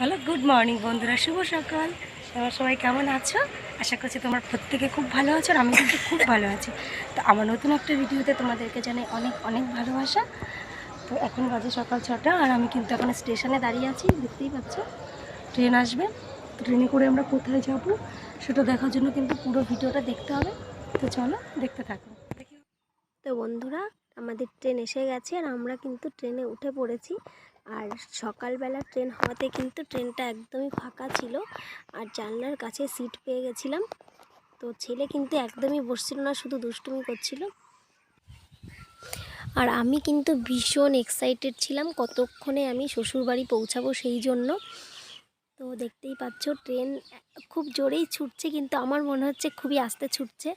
Hello, good morning বন্ধুরা, শুভ সকাল। তোমরা সবাই কেমন আছো? আশা করছি তোমার প্রত্যেকে খুব ভালো আছো আর আমি কিন্তু খুব ভালো আছি। তো আমার নতুন একটা ভিডিওতে তোমাদেরকে জানাই অনেক অনেক ভালোবাসা। তো এখন বাজে সকাল ছটা আর আমি কিন্তু এখন স্টেশনে দাঁড়িয়ে আছি, দেখতেই পাচ্ছ? ট্রেন আসবে। ট্রেনে করে আমরা কোথায় যাব সেটা দেখার জন্য কিন্তু পুরো ভিডিওটা দেখতে হবে। তো চলো, দেখতে থাকো। তো বন্ধুরা, আমাদের ট্রেন এসে গেছে আর আমরা কিন্তু ট্রেনে উঠে পড়েছি। আর সকালবেলা ট্রেন হওয়াতে কিন্তু ট্রেনটা একদমই ফাঁকা ছিল। আর জানলার কাছে সিট পেয়ে গেছিলাম। তো ছেলে কিন্তু একদমই বসছিল না, শুধু দুষ্টুমি করছিল। আর আমি কিন্তু ভীষণ এক্সাইটেড ছিলাম, কতক্ষণে আমি শ্বশুরবাড়ি পৌঁছাবো সেই জন্য। তো দেখতেই পাচ্ছ ট্রেন খুব জোরেই ছুটছে, কিন্তু আমার মনে হচ্ছে খুবই আস্তে ছুটছে।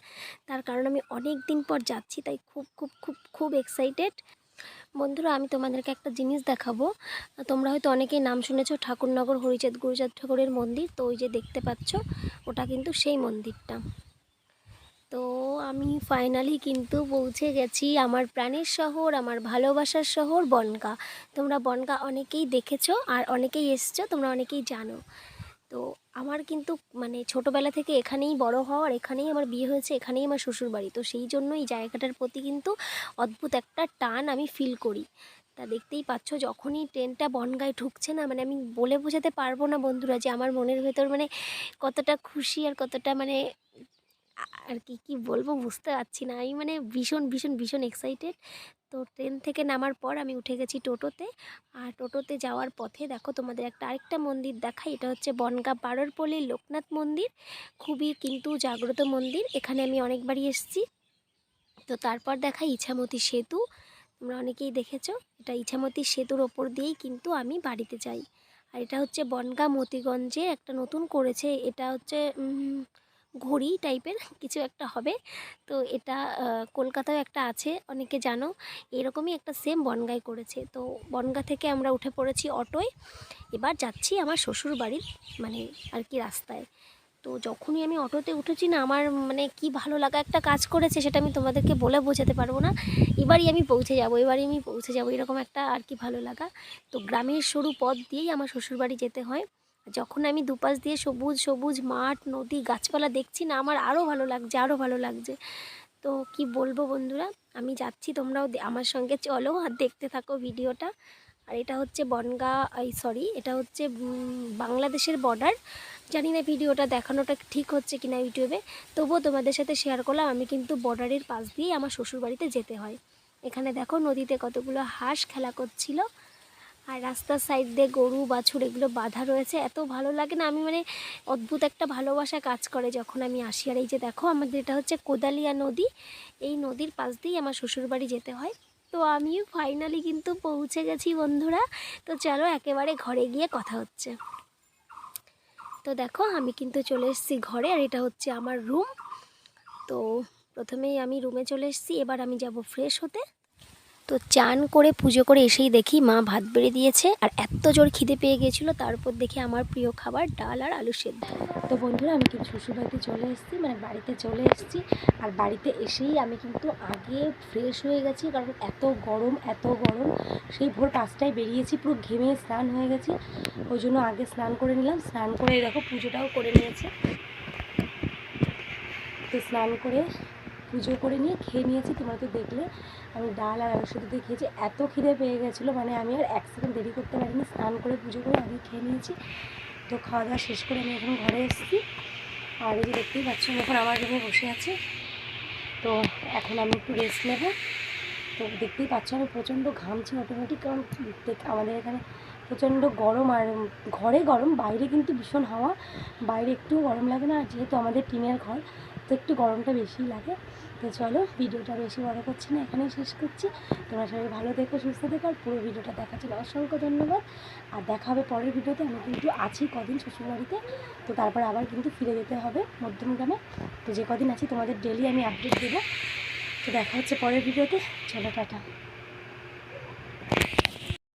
তার কারণ আমি অনেক দিন পর যাচ্ছি, তাই খুব খুব খুব খুব এক্সাইটেড বন্ধুরা, আমি তোমাদেরকে একটা জিনিস দেখাবো। তোমরা হয়তো অনেকেই নাম শুনেছো, ঠাকুরনগর হরিচাঁদ গুরুচাঁদ ঠাকুরের মন্দির। তো ওই যে দেখতে পাচ্ছ, ওটা কিন্তু সেই মন্দিরটা। তো আমি ফাইনালি কিন্তু পৌঁছে গেছি আমার প্রাণের শহর, আমার ভালোবাসার শহর বনগা। তোমরা বনগা অনেকেই দেখেছ আর অনেকেই এসছো, তোমরা অনেকেই জানো। তো আমার কিন্তু মানে ছোটোবেলা থেকে এখানেই বড় হওয়ার, এখানেই আমার বিয়ে হয়েছে, এখানেই আমার শ্বশুর বাড়ি তো সেই জন্য এই জায়গাটার প্রতি কিন্তু অদ্ভুত একটা টান আমি ফিল করি। তা দেখতেই পাচ্ছ যখনই ট্রেনটা বনগায় ঢুকছে না মানে আমি বলে বোঝাতে পারব না বন্ধুরা যে আমার মনের ভেতর মানে কতটা খুশি আর কতটা মানে আর কি কি বলব বুঝতে পারছি না। আমি মানে ভীষণ ভীষণ ভীষণ এক্সাইটেড তো ট্রেন থেকে নামার পর আমি উঠে গেছি টোটোতে। আর টোটোতে যাওয়ার পথে দেখো তোমাদের একটা আরেকটা মন্দির দেখাই। এটা হচ্ছে বনগা পাড়রপল্লির লোকনাথ মন্দির। খুবই কিন্তু জাগ্রত মন্দির। এখানে আমি অনেকবারই এসেছি। তো তারপর দেখাই ইছামতি সেতু। তোমরা অনেকেই দেখেছ, এটা ইছামতি সেতুর ওপর দিয়েই কিন্তু আমি বাড়িতে যাই। আর এটা হচ্ছে বনগা মতিগঞ্জে একটা নতুন করেছে। এটা হচ্ছে ঘড়ি টাইপের কিছু একটা হবে। তো এটা কলকাতায় একটা আছে, অনেকে জানো। এরকমই একটা সেম বনগায় করেছে। তো বনগা থেকে আমরা উঠে পড়েছি অটোয়। এবার যাচ্ছি আমার শ্বশুর বাড়ির মানে আর কি রাস্তায়। তো যখনই আমি অটোতে উঠেছি না, আমার মানে কি ভালো লাগা একটা কাজ করেছে সেটা আমি তোমাদেরকে বলে বোঝাতে পারব না। এবারই আমি পৌঁছে যাব, এবারই আমি পৌঁছে যাব, এরকম একটা আর কি ভালো লাগা। তো গ্রামের সরু পথ দিয়েই আমার শ্বশুরবাড়ি যেতে হয়। যখন আমি দুপাশ দিয়ে সবুজ সবুজ মাঠ, নদী, গাছপালা দেখছি না, আমার আরও ভালো লাগছে আরও ভালো লাগছে। তো কি বলব বন্ধুরা, আমি যাচ্ছি, তোমরাও আমার সঙ্গে চলো আর দেখতে থাকো ভিডিওটা। আর এটা হচ্ছে বনগা, এই সরি, এটা হচ্ছে বাংলাদেশের বর্ডার জানি না ভিডিওটা দেখানোটা ঠিক হচ্ছে কিনা ইউটিউবে। তবুও তোমাদের সাথে শেয়ার করলাম, আমি কিন্তু বর্ডারের পাশ দিয়েই আমার শ্বশুরবাড়িতে যেতে হয়। এখানে দেখো নদীতে কতগুলো হাঁস খেলা করছিল। আর রাস্তার সাইড দিয়ে গরু, বাছুর এগুলো বাঁধা রয়েছে। এত ভালো লাগে না, আমি মানে অদ্ভুত একটা ভালোবাসা কাজ করে যখন আমি আসি। আর এই যে দেখো, আমাদের এটা হচ্ছে কোদালিয়া নদী। এই নদীর পাশ দিয়েই আমার শ্বশুরবাড়ি যেতে হয়। তো আমিও ফাইনালি কিন্তু পৌঁছে গেছি বন্ধুরা। তো চলো একেবারে ঘরে গিয়ে কথা হচ্ছে। তো দেখো, আমি কিন্তু চলে এসেছি ঘরে, আর এটা হচ্ছে আমার রুম তো প্রথমেই আমি রুমে চলে এসেছি, এবার আমি যাব ফ্রেশ হতে। তো চান করে পুজো করে এসেই দেখি মা ভাত বেড়ে দিয়েছে আর এত জোর খিদে পেয়ে গিয়েছিল তারপর দেখি আমার প্রিয় খাবার ডাল আর আলু সেদ্ধ। তো বন্ধুরা, আমি কিন্তু শ্বশুরবাড়িতে চলে এসেছি মানে বাড়িতে চলে এসেছি। আর বাড়িতে এসেই আমি কিন্তু আগে ফ্রেশ হয়ে গেছি, কারণ এত গরম এত গরম। সেই ভোর পাঁচটায় বেরিয়েছি, পুরো ঘেমে স্নান হয়ে গেছি। ওই জন্য আগে স্নান করে নিলাম, স্নান করে দেখো পুজোটাও করে নিয়েছে। তো স্নান করে পুজো করে নিয়ে খেয়ে নিয়েছি, তোমরা তো দেখলে। আমি ডাল আর আলু সেদ্ধ দিয়ে খেয়েছি। এত খিদে পেয়ে গেছিল মানে আমি আর এক সেকেন্ড দেরি করতে পারিনি, স্নান করে পুজো করে আগে খেয়ে নিয়েছি। তো খাওয়া দাওয়া শেষ করে আমি এখন ঘরে এসেছি। আর এই যে দেখতেই পাচ্ছ আমি এখন আমার রুমে বসে আছি। তো এখন আমি একটু রেস্ট নেব। তো দেখতেই পাচ্ছ, আমি প্রচণ্ড ঘামছি অটোমেটিক কারণ আমাদের এখানে প্রচণ্ড গরম আর ঘরে গরম, বাইরে কিন্তু ভীষণ হাওয়া। বাইরে একটু গরম লাগে না যেহেতু আমাদের টিনের ঘর, তো একটু গরমটা বেশি লাগে। তো চলো, ভিডিওটা বেশি বড় করছি না, এখানেই শেষ করছি। তোমরা সবাই ভালো দেখো সুস্থ দেখো আর পুরো ভিডিওটা দেখার জন্য অসংখ্য ধন্যবাদ। আর দেখা হবে পরের ভিডিওতে, আমি কিন্তু আছি কদিন শ্বশুরবাড়িতে, তো তারপর আবার কিন্তু ফিরে যেতে হবে মধ্যমগ্রামে। তো যে কদিন আছি, তোমাদের ডেলি আমি আপডেট দেবো। তো দেখা হচ্ছে পরের ভিডিওতে, চলো, টাটা।